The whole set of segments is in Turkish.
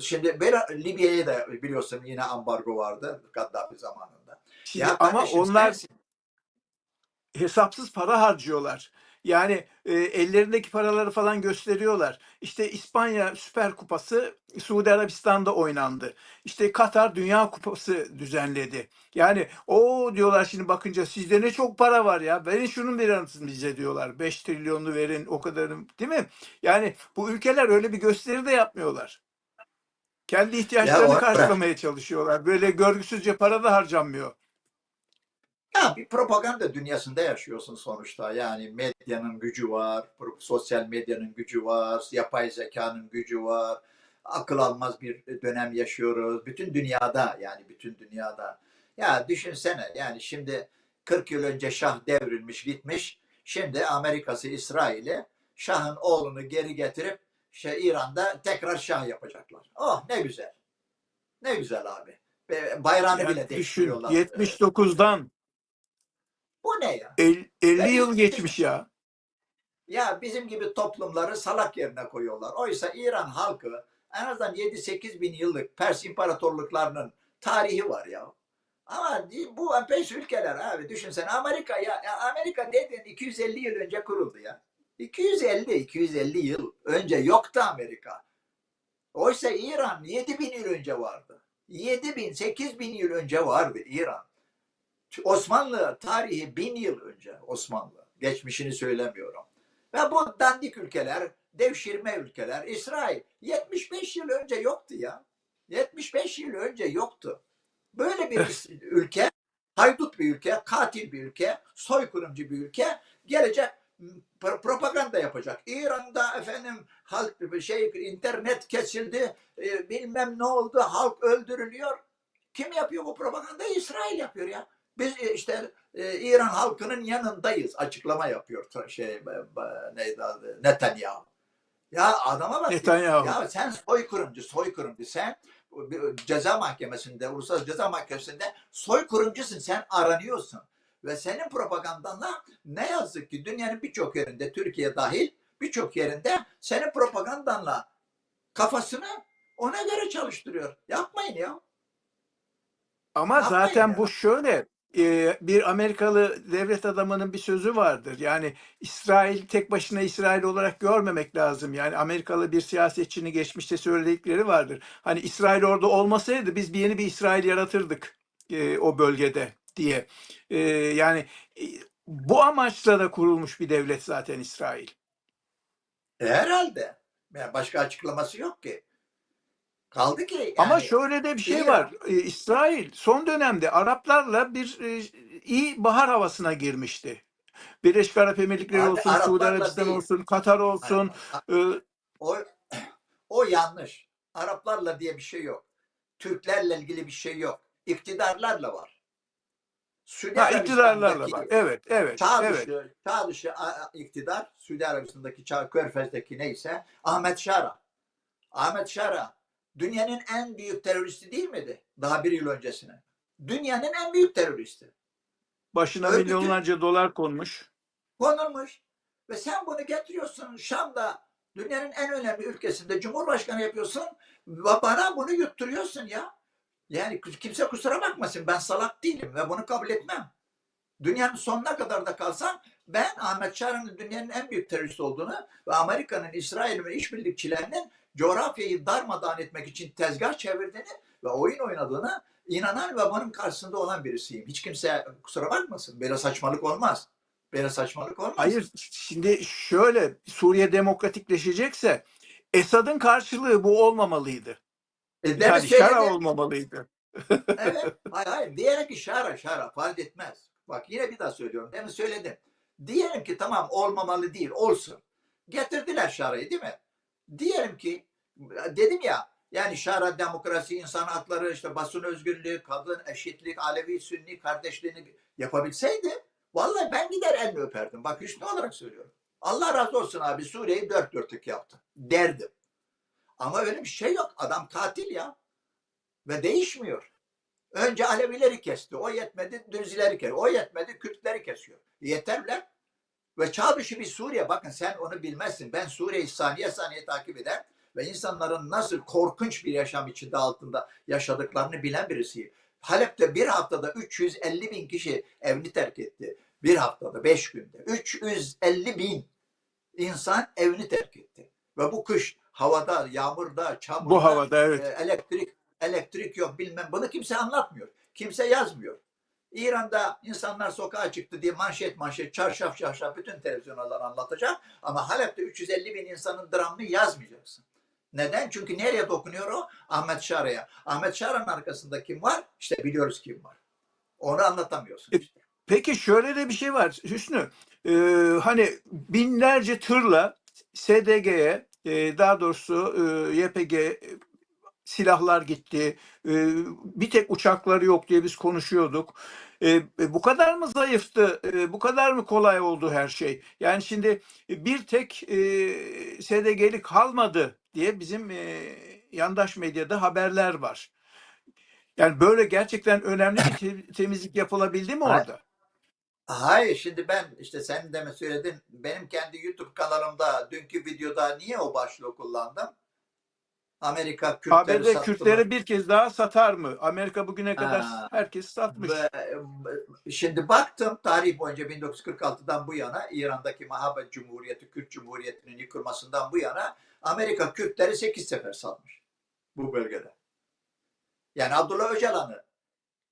şimdi Libya'ya da biliyorsun yine ambargo vardı Gaddafi zamanında. Şimdi Ya ama onlar hesapsız para harcıyorlar. Yani e, ellerindeki paraları falan gösteriyorlar. İşte İspanya Süper Kupası Suudi Arabistan'da oynandı. İşte Katar Dünya Kupası düzenledi. Yani o diyorlar şimdi bakınca sizde ne çok para var ya. Verin şunun bir bize diyorlar. 5 trilyonlu verin o kadarını değil mi? Yani bu ülkeler öyle bir gösteri de yapmıyorlar. Kendi ihtiyaçlarını karşılamaya çalışıyorlar. Böyle görgüsüzce para da harcanmıyor. Ya bir propaganda dünyasında yaşıyorsun sonuçta. Yani medyanın gücü var, sosyal medyanın gücü var, yapay zekanın gücü var. Akıl almaz bir dönem yaşıyoruz. Bütün dünyada yani bütün dünyada. Ya düşünsene yani şimdi 40 yıl önce şah devrilmiş gitmiş. Şimdi Amerika'sı İsrail'e şahın oğlunu geri getirip şey İran'da tekrar şah yapacaklar. Oh ne güzel. Ne güzel abi. Bayrağını Yani bile değiştiriyorlar. 79'dan Bu ne ya? el- 50 Ben yıl geçmiş ya. Ya bizim gibi toplumları salak yerine koyuyorlar. Oysa İran halkı en azından 7-8 bin yıllık Pers imparatorluklarının tarihi var ya. Ama bu peş ülkeler abi düşünsene Amerika ya, ya Amerika dediğin 250 yıl önce kuruldu ya. 250 250 yıl önce yoktu Amerika. Oysa İran 7 bin yıl önce vardı. 7 bin 8 bin yıl önce vardı İran. Osmanlı tarihi bin yıl önce Osmanlı. Geçmişini söylemiyorum. Ve bu dandik ülkeler, devşirme ülkeler, İsrail 75 yıl önce yoktu ya. 75 yıl önce yoktu. Böyle bir ülke, haydut bir ülke, katil bir ülke, soykırımcı bir ülke gelecek propaganda yapacak. İran'da efendim halk şey internet kesildi, e, bilmem ne oldu, halk öldürülüyor. Kim yapıyor bu propagandayı? İsrail yapıyor ya. Biz e, işte e, İran halkının yanındayız açıklama yapıyor şey neydi adı Netanyahu. Ya adama bak. Netanyahu. Ya sen soykırımcı, soykırımcı. Sen ceza mahkemesinde, uluslararası ceza mahkemesinde soykırımcısın. Sen aranıyorsun. Ve senin propagandanla ne yazık ki dünyanın birçok yerinde, Türkiye dahil birçok yerinde senin propagandanla kafasını ona göre çalıştırıyor. Yapmayın ya. Ama Yapmayın zaten ya. bu şöyle e, bir Amerikalı devlet adamının bir sözü vardır. Yani İsrail tek başına İsrail olarak görmemek lazım. Yani Amerikalı bir siyasetçinin geçmişte söyledikleri vardır. Hani İsrail orada olmasaydı biz bir yeni bir İsrail yaratırdık e, o bölgede diye. E, yani e, bu amaçla da kurulmuş bir devlet zaten İsrail. E, herhalde. Yani başka açıklaması yok ki. Kaldı ki yani, Ama şöyle de bir şey İran- var. Ee, İsrail son dönemde Araplarla bir e, iyi bahar havasına girmişti. Birleşik Arap Emirlikleri Abi olsun, Suudi Arabistan değil. olsun, Katar olsun. e, o, o yanlış. Araplarla diye bir şey yok. Türklerle ilgili bir şey yok. İktidarlarla var. Suudi ha, iktidarlarla var. Evet, evet, Çağ evet. dışı, çağ dışı a- a- iktidar Suudi Arabistan'daki çağ Körfez'deki neyse Ahmet Şara. Ahmet Şara dünyanın en büyük teröristi değil miydi? Daha bir yıl öncesine. Dünyanın en büyük teröristi. Başına Örgütü- milyonlarca dolar konmuş. konulmuş. Ve sen bunu getiriyorsun Şam'da dünyanın en önemli ülkesinde Cumhurbaşkanı yapıyorsun bana bunu yutturuyorsun ya. Yani kimse kusura bakmasın ben salak değilim ve bunu kabul etmem. Dünyanın sonuna kadar da kalsam ben Ahmet Şara'nın dünyanın en büyük terörist olduğunu ve Amerika'nın, İsrail'in ve işbirlikçilerinin coğrafyayı darmadağın etmek için tezgah çevirdiğini ve oyun oynadığını inanan ve bunun karşısında olan birisiyim. Hiç kimse kusura bakmasın. Böyle saçmalık olmaz. Böyle saçmalık olmaz. Hayır, şimdi şöyle Suriye demokratikleşecekse Esad'ın karşılığı bu olmamalıydı. E, Yani Şara söyledim. olmamalıydı. Evet. Hayır hayır. Diyelim ki şara şara fark etmez. Bak yine bir daha söylüyorum. Demin söyledim. Diyelim ki tamam olmamalı değil olsun. Getirdiler şarayı değil mi? Diyelim ki dedim ya yani şara demokrasi, insan hakları, işte basın özgürlüğü, kadın eşitlik, Alevi, Sünni kardeşliğini yapabilseydi vallahi ben gider elini öperdim. Bak hüsnü olarak söylüyorum. Allah razı olsun abi Suriye'yi dört dörtlük yaptı. Derdim. Ama öyle bir şey yok. Adam katil ya. Ve değişmiyor. Önce Alevileri kesti. O yetmedi Dürzileri kesti. O yetmedi Kürtleri kesiyor. Yeter lan. Ve çağ dışı bir Suriye. Bakın sen onu bilmezsin. Ben Suriye'yi saniye saniye takip eder. ve insanların nasıl korkunç bir yaşam içinde altında yaşadıklarını bilen birisiyim. Halep'te bir haftada 350 bin kişi evini terk etti. Bir haftada, beş günde. 350 bin insan evini terk etti. Ve bu kış havada, yağmurda, çamurda, Bu havada evet. e, elektrik elektrik yok bilmem. Bunu kimse anlatmıyor. Kimse yazmıyor. İran'da insanlar sokağa çıktı diye manşet manşet, çarşaf çarşaf bütün televizyonlar anlatacak. Ama Halep'te 350 bin insanın dramını yazmayacaksın. Neden? Çünkü nereye dokunuyor o? Ahmet Şara'ya. Ahmet Şara'nın arkasında kim var? İşte biliyoruz kim var. Onu anlatamıyorsun E, işte. Peki şöyle de bir şey var Hüsnü. Ee, hani binlerce tırla SDG'ye e, daha doğrusu e, YPG e, silahlar gitti. E, bir tek uçakları yok diye biz konuşuyorduk. E, e, bu kadar mı zayıftı? E, bu kadar mı kolay oldu her şey? Yani şimdi bir tek e, SDG'lik kalmadı diye bizim e, yandaş medyada haberler var. Yani böyle gerçekten önemli bir te- temizlik yapılabildi mi orada? Hayır şimdi ben işte sen de mi söyledin benim kendi YouTube kanalımda dünkü videoda niye o başlığı kullandım? Amerika Kürtleri ABD sattı mı? Kürtleri bir kez daha satar mı? Amerika bugüne kadar Ha. herkes satmış. Ve, e, Şimdi baktım tarih boyunca 1946'dan bu yana İran'daki Mahabet Cumhuriyeti, Kürt Cumhuriyeti'nin yıkılmasından bu yana Amerika Kürtleri 8 sefer satmış bu bölgede. Yani Abdullah Öcalan'ı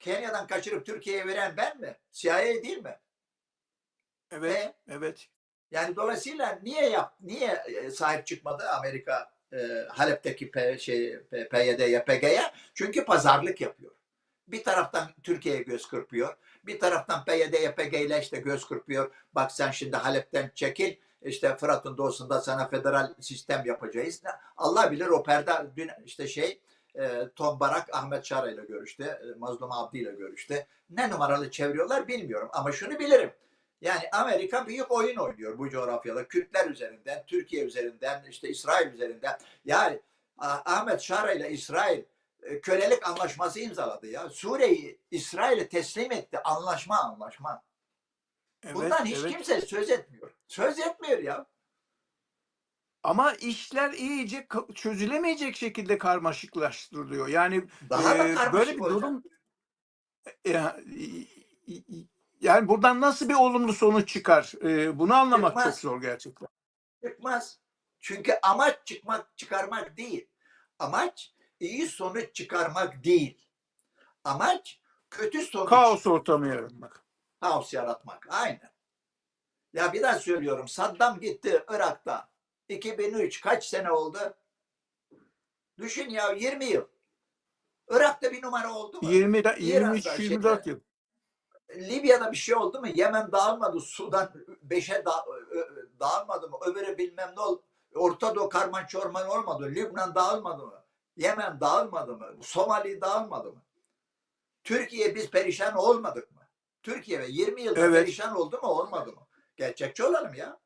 Kenya'dan kaçırıp Türkiye'ye veren ben mi? CIA değil mi? Evet, E, evet. yani dolayısıyla niye yap, niye e, sahip çıkmadı Amerika e, Halep'teki P, şey, PYD, YPG'ye? Çünkü pazarlık yapıyor. Bir taraftan Türkiye'ye göz kırpıyor. Bir taraftan PYD, YPG ile işte göz kırpıyor. Bak sen şimdi Halep'ten çekil. İşte Fırat'ın doğusunda sana federal sistem yapacağız. Allah bilir o perde dün işte şey e, Tom Barak Ahmet Şara ile görüştü. e, Mazlum Abdi ile görüştü. Ne numaralı çeviriyorlar bilmiyorum. Ama şunu bilirim. Yani Amerika büyük oyun oynuyor bu coğrafyada. Kürtler üzerinden, Türkiye üzerinden, işte İsrail üzerinden. Yani Ah- Ahmet Şara ile İsrail e, kölelik anlaşması imzaladı ya. Suriye'yi İsrail'e teslim etti. Anlaşma anlaşma. Evet, Bundan hiç evet. kimse söz etmiyor. Söz etmiyor ya. Ama işler iyice çözülemeyecek şekilde karmaşıklaştırılıyor. Yani Daha da e, karmaşık böyle bir olacak. durum ya, yani buradan nasıl bir olumlu sonuç çıkar? E, bunu anlamak çok Çıkmaz. zor gerçekten. Çıkmaz. Çünkü amaç çıkmak, çıkarmak değil. Amaç iyi sonuç çıkarmak değil. Amaç kötü sonuç Kaos ortamı yaratmak. kaos yaratmak. Aynen. Ya bir daha söylüyorum. Saddam gitti Irak'ta. 2003 kaç sene oldu? Düşün ya 20 yıl. Irak'ta bir numara oldu mu? 20 da- 23 İran'da 24 yıl. Libya'da bir şey oldu mu? Yemen dağılmadı. Sudan 5'e da, dağılmadı mı? Öbürü bilmem ne oldu. Orta Doğu karman çorman olmadı. Lübnan dağılmadı mı? Yemen dağılmadı mı? Somali dağılmadı mı? Türkiye biz perişan olmadık mı? Türkiye ve 20 yılda Evet. perişan oldu mu olmadı mı? Gerçekçi olalım ya.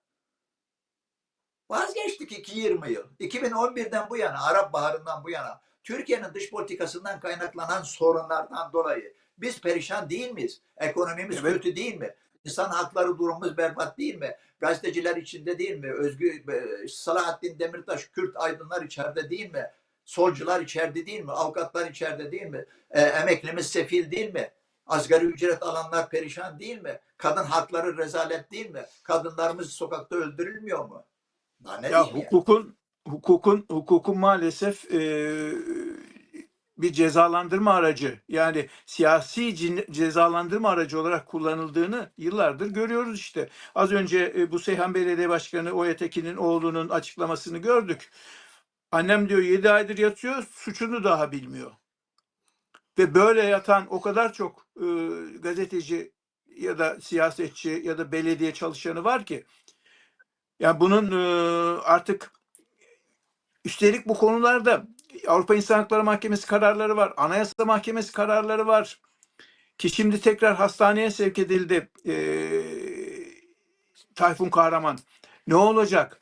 Vazgeçtik 2-20 yıl. 2011'den bu yana, Arap Baharı'ndan bu yana Türkiye'nin dış politikasından kaynaklanan sorunlardan dolayı biz perişan değil miyiz? Ekonomimiz Evet. kötü değil mi? İnsan hakları durumumuz berbat değil mi? Gazeteciler içinde değil mi? Özgür e, Salahattin Demirtaş, Kürt aydınlar içeride değil mi? Solcular içeride değil mi? Avukatlar içeride değil mi? E, emeklimiz sefil değil mi? Asgari ücret alanlar perişan değil mi? Kadın hakları rezalet değil mi? Kadınlarımız sokakta öldürülmüyor mu? Daha ne Ya hukukun hukukun hukukun maalesef e, bir cezalandırma aracı yani siyasi cezalandırma aracı olarak kullanıldığını yıllardır görüyoruz işte. Az önce e, bu Seyhan Belediye Başkanı Oyatekin'in oğlunun açıklamasını gördük. Annem diyor 7 aydır yatıyor suçunu daha bilmiyor. Ve böyle yatan o kadar çok e, gazeteci ya da siyasetçi ya da belediye çalışanı var ki ya bunun e, artık üstelik bu konularda Avrupa İnsan Hakları Mahkemesi kararları var, Anayasa Mahkemesi kararları var. Ki şimdi tekrar hastaneye sevk edildi e, Tayfun Kahraman. Ne olacak?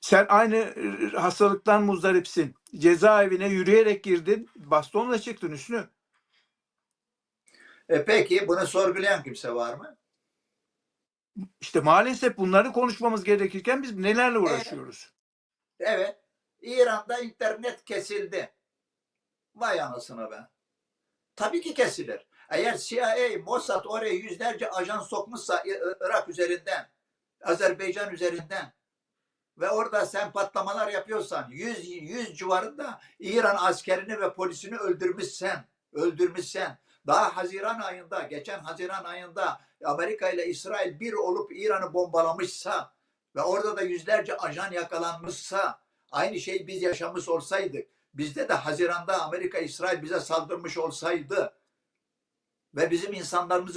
Sen aynı hastalıktan muzdaripsin. Cezaevine yürüyerek girdin, bastonla çıktın üstünü. E peki bunu sorgulayan kimse var mı? İşte maalesef bunları konuşmamız gerekirken biz nelerle uğraşıyoruz? Evet. İran'da internet kesildi. Vay anasını be. Tabii ki kesilir. Eğer CIA, Mossad oraya yüzlerce ajan sokmuşsa Irak üzerinden, Azerbaycan üzerinden ve orada sen patlamalar yapıyorsan 100 100 civarında İran askerini ve polisini öldürmüşsen, öldürmüşsen daha Haziran ayında, geçen Haziran ayında Amerika ile İsrail bir olup İran'ı bombalamışsa ve orada da yüzlerce ajan yakalanmışsa aynı şeyi biz yaşamış olsaydık bizde de Haziran'da Amerika İsrail bize saldırmış olsaydı ve bizim insanlarımızı